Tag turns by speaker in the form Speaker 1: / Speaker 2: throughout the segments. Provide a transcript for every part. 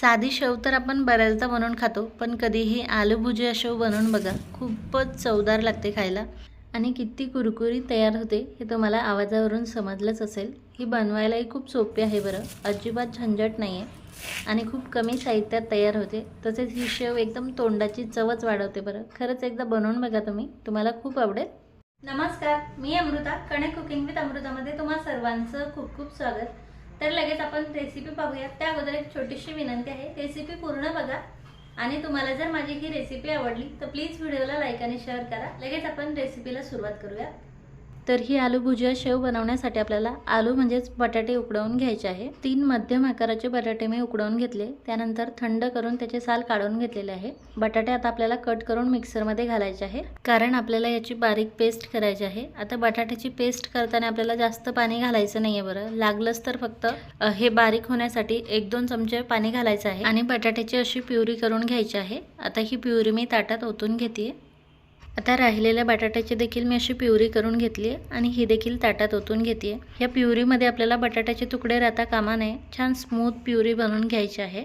Speaker 1: साधी शेव तर आपण बऱ्याचदा बनवून खातो पण कधीही आलू भुजिया शेव बनवून बघा खूपच चवदार लागते खायला. आणि किती कुरकुरी तयार होते हे तुम्हाला आवाजावरून समजलंच असेल. ही बनवायलाही खूप सोपी आहे बरं अजिबात झंझट नाही आहे आणि खूप कमी साहित्यात तयार होते तसेच ही शेव एकदम तोंडाची चवच वाढवते बरं. खरंच एकदा बनवून बघा तुम्ही तुम्हाला खूप आवडेल. नमस्कार मी अमृता कणे कुकिंग विथ अमृतामध्ये तुम्हा सर्वांचं खूप खूप स्वागत. तर लगेच आपण रेसिपी पाहूया. त्या अगोदर एक छोटीशी विनंती आहे. रेसिपी पूर्ण बघा. आणि तुम्हाला जर माझी ही रेसिपी आवडली तर प्लीज व्हिडिओला लाईक आणि शेअर करा. लगेच आपण रेसिपीला सुरुवात करूया. तर ही आलू भुजिया शेव बनवण्यासाठी आपल्याला आलू म्हणजेच बटाटे उकडवून घ्यायचे आहे. तीन मध्यम आकाराचे बटाटे मी उकडवून घेतले. त्यानंतर थंड करून त्याचे साल काढून घेतलेले आहे. बटाटे आता आपल्याला कट करून मिक्सरमध्ये घालायचे आहे. कारण आपल्याला याची बारीक पेस्ट करायची आहे. आता बटाट्याची पेस्ट करताना आपल्याला जास्त पाणी घालायचं नाही आहे बरं. लागलंच तर फक्त हे बारीक होण्यासाठी एक दोन चमचे पाणी घालायचं आहे. आणि बटाट्याची अशी प्युरी करून घ्यायची आहे. आता ही प्युरी मी ताटात ओतून घेते आता राहिलेल्या बटाट्याची देखील मी अशी प्युरी करून घेतली आहे आणि ही देखील ताटात ओतून घेते या प्युरीमध्ये आपल्याला बटाट्याचे तुकडे राहता कामा नये. छान स्मूथ प्युरी बनवून घ्यायची आहे.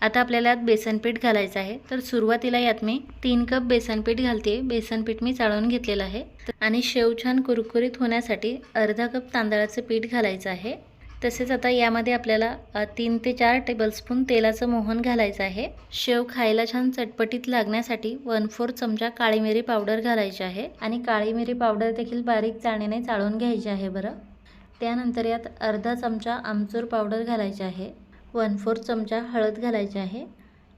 Speaker 1: आता आपल्याला यात बेसनपीठ घालायचं आहे. तर सुरुवातीला यात मी तीन कप बेसनपीठ घालते. बेसनपीठ मी चाळून घेतलेलं आहे. आणि शेव छान कुरकुरीत होण्यासाठी अर्धा कप तांदळाचं पीठ घालायचं आहे. तसेच आता यामध्ये आपल्याला तीन ते चार टेबलस्पून तेलाचं मोहन घालायचं आहे. शेव खायला छान चटपटीत लागण्यासाठी वन फोर चमचा काळी मिरी पावडर घालायची आहे. आणि काळी मिरी पावडर देखील बारीक चाळणीने चाळून घ्यायची आहे बरं. त्यानंतर यात अर्धा चमचा आमचूर पावडर घालायची आहे. वन फोर चमचा हळद घालायची आहे.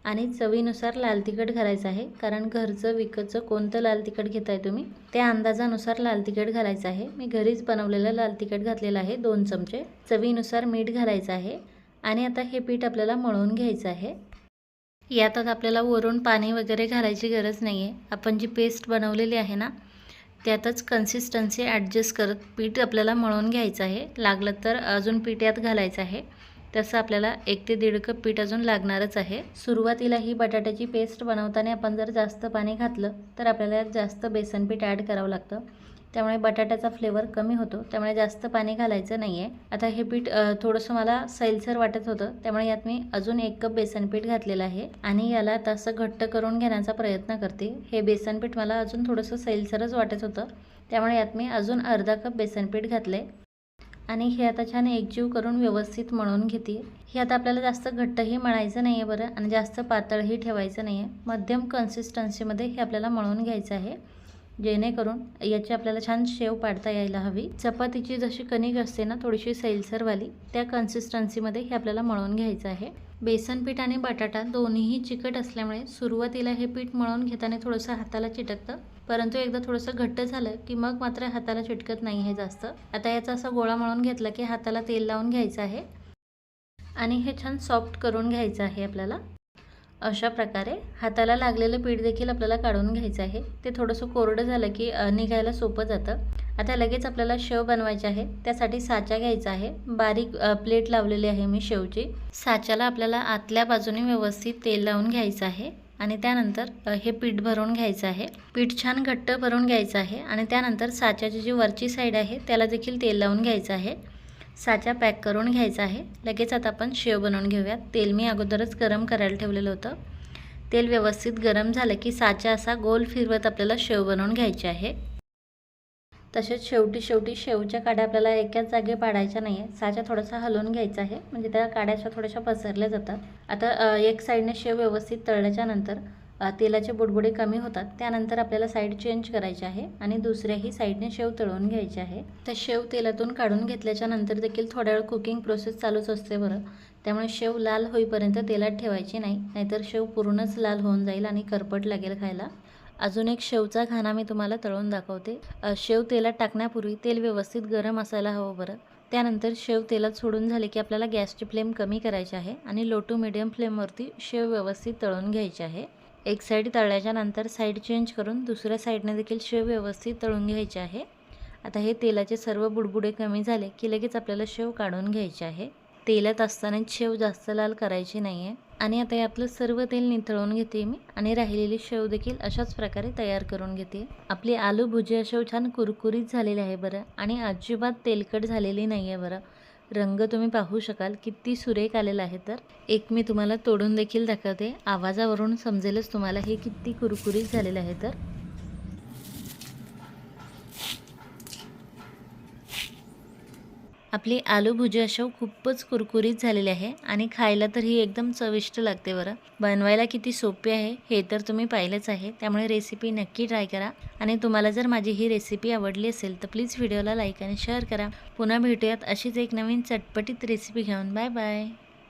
Speaker 1: आणि चवीनुसार लाल तिखट घालायचं आहे. कारण घरचं विकतचं कोणतं लाल तिखट घेताय तुम्ही? त्या अंदाजानुसार लाल तिखट घालायचं आहे. मी घरीच बनवलेलं लाल तिखट घातलेलं आहे दोन चमचे. चवीनुसार मीठ घालायचं आहे. आणि आता हे पीठ आपल्याला मळून घ्यायचं आहे. यातच आपल्याला वरून पाणी वगैरे घालायची गरज नाही आहे आपण जी पेस्ट बनवलेली आहे ना त्यातच कन्सिस्टन्सी ॲडजस्ट करत पीठ आपल्याला मळून घ्यायचं आहे. लागलं तर अजून पीठ यात घालायचं आहे. तसं आपल्याला एक ते दीड कप पीठ अजून लागणारच आहे. सुरुवातीला ही बटाट्याची पेस्ट बनवताना आपण जर जास्त पाणी घातलं तर आपल्याला जास्त बेसन पीठ ॲड करावं लागतं. त्यामुळे बटाट्याचा फ्लेवर कमी होतो. त्यामुळे जास्त पाणी घालायचं नाही आहे आता हे पीठ थोडंसं मला सैलसर वाटत होतं. त्यामुळे यात मी अजून एक कप बेसन पीठ घातलेलं आहे. आणि याला तसं घट्ट करून घेण्याचा प्रयत्न करते. हे बेसन पीठ मला अजून थोडंसं सैलसरच वाटत होतं. त्यामुळे यात मी अजून अर्धा कप बेसन पीठ आहे आणि हे आता छान एकजीव करून व्यवस्थित मळून घेते. हे आता आपल्याला जास्त घट्टही मळायचं नाही आहे बरं आणि जास्त पातळही ठेवायचं नाही आहे मध्यम कन्सिस्टन्सीमध्ये हे आपल्याला मळून घ्यायचं आहे. जेणेकरून याची आपल्याला छान शेव पाडता यायला हवी. चपातीची जशी कणिक असते ना थोडीशी सैलसरवाली त्या कन्सिस्टन्सीमध्ये हे आपल्याला मळून घ्यायचं आहे. बेसन पीठ आणि बटाटा दोन्हीही चिकट असल्यामुळे सुरुवातीला हे पीठ मळून घेताना थोडंसं हाताला चिटकतं. परंतु एकदा थोडंसं घट्ट झालं की मग मात्र हाताला चिटकत नाही आहे जास्त. आता याचा असा गोळा मळून घेतला की हाताला तेल लावून घ्यायचं आहे. आणि हे छान सॉफ्ट करून घ्यायचं आहे आपल्याला. अशा प्रकारे हाताला लागलेलं पीठ देखील आपल्याला काढून घ्यायचं आहे. ते थोडंसं कोरडं झालं की निघायला सोपं जातं. आता लगेच आपल्याला शेव बनवायचे आहे. त्यासाठी साचा घ्यायचा आहे. बारीक प्लेट लावलेली आहे मी शेवची. साच्याला आपल्याला आतल्या बाजूने व्यवस्थित तेल लावून घ्यायचं आहे आणि त्यानंतर हे पीठ भरून घ्यायचं आहे. पीठ छान घट्ट भरून घ्यायचं आहे आणि त्यानंतर साच्याची जी वरची साईड आहे त्याला देखील तेल लावून घ्यायचं आहे. साचा पॅक करून घ्यायचा आहे. लगेच आता आपण शेव बनवून घेऊयात. तेल मी अगोदरच गरम करायला ठेवलेलं होतं. तेल व्यवस्थित गरम झालं की साचा असा गोल फिरवत आपल्याला शेव बनवून घ्यायची आहे. तसेच शेवटी शेवटी शेवच्या काड्या आपल्याला एकाच जागी पाडायच्या नाही आहे साचा थोडासा हलवून घ्यायचा आहे. म्हणजे त्या काड्याच्या थोड्याशा पसरल्या जातात. आता एक साईडने शेव व्यवस्थित तळल्याच्या नंतर तेलाचे बुडबुडे कमी होतात. त्यानंतर आपल्याला साईड चेंज करायची आहे आणि दुसऱ्याही साईडने शेव तळून घ्यायचे आहे. तर शेव तेलातून काढून घेतल्याच्या नंतर देखील थोड्या वेळ कुकिंग प्रोसेस चालूच असते बरं. त्यामुळे शेव लाल होईपर्यंत तेलात ठेवायची नाही. नाहीतर शेव पूर्णच लाल होऊन जाईल आणि करपट लागेल खायला. अजून एक शेवचा खाना मी तुम्हाला तळून दाखवते. शेव तेलात टाकण्यापूर्वी तेल व्यवस्थित गरम असायला हवं बरं. त्यानंतर शेव तेलात सोडून झाले की आपल्याला गॅसची फ्लेम कमी करायची आहे आणि लो टू मिडियम फ्लेमवरती शेव व्यवस्थित तळून घ्यायची आहे. एक साईड तळल्याच्या नंतर साईड चेंज करून दुसऱ्या साईडने देखील शेव व्यवस्थित तळून घ्यायचे आहे. आता हे तेलाचे सर्व बुडबुडे कमी झाले की लगेच आपल्याला शेव काढून घ्यायचे आहे. तेलात असतानाच शेव जास्त लाल करायची नाही आहे आणि आता यातलं सर्व तेल निथळून घेते मी आणि राहिलेली शेव देखील अशाच प्रकारे तयार करून घेते. आपली आलू भुजिया शेव छान कुरकुरीत झालेली आहे बरं आणि अजिबात तेलकट झालेली नाही आहे बरं. रंग तुम्ही पाहू शकाल किती सुरेख आलेला आहे तर. एक मी तुम्हाला तोडून देखील दाखवते. आवाजावरून समजेलच तुम्हाला हे किती कुरकुरीत झालेलं आहे तर. आपली आलू भुजी अशा खूपच कुरकुरीत झालेली आहे आणि खायला तर ही एकदम चविष्ट लागते बरं. बनवायला किती सोपी आहे हे तर तुम्ही पाहिलेच आहे. त्यामुळे रेसिपी नक्की ट्राय करा. आणि तुम्हाला जर माझी ही रेसिपी आवडली असेल तर प्लीज व्हिडिओला लाईक आणि शेअर करा. पुन्हा भेटूयात अशीच एक नवीन चटपटीत रेसिपी घेऊन. Bye bye